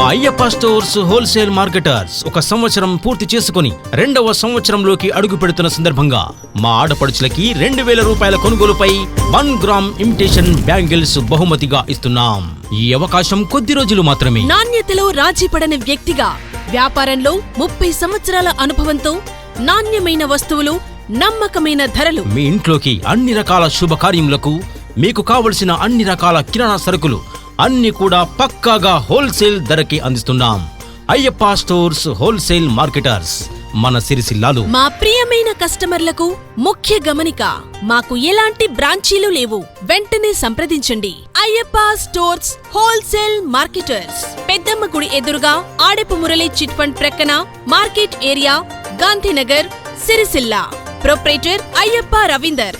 మా Ayyappa stores wholesale marketers ఒక సంవత్సరం పూర్తి చేసుకుని రెండవ సంవత్సరంలోకి అడుగు పెడుతున్న సందర్భంగా మా ఆడపడుచులకి రెండు వేల రూపాయల కొనుగోలుపై వన్ గ్రామ్ ఇమిటేషన్ బ్యాంగిల్స్ బహుమతిగా ఇస్తున్నాం. ఈ అవకాశం కొద్ది రోజులు మాత్రమే. నాణ్యతలో రాజీపడని వ్యక్తిగా వ్యాపారంలో ముప్పై సంవత్సరాల అనుభవంతో నాణ్యమైన వస్తువులు నమ్మకమైన ధరలు. మీ ఇంట్లోకి అన్ని రకాల శుభకార్యములకు మీకు కావలసిన అన్ని రకాల కిరాణా సరుకులు అన్ని కూడా పక్కాగా హోల్సేల్ ధరకి అందిస్తున్నాం. అయ్యప్ప స్టోర్స్ హోల్సేల్ మార్కెటర్స్ మన సిరిసిల్లాలు మా ప్రియమైన కస్టమర్లకు ముఖ్య గమనిక మాకు ఎలాంటి బ్రాంచీలు లేవు. వెంటనే సంప్రదించండి. Ayyappa stores wholesale marketers. Peddamma గుడి ఎదురుగా ఆడపు మురళి చిట్ ఫండ్ ప్రక్కన market area Gandhinagar Sircilla. Proprietor Ayyappa Ravinder.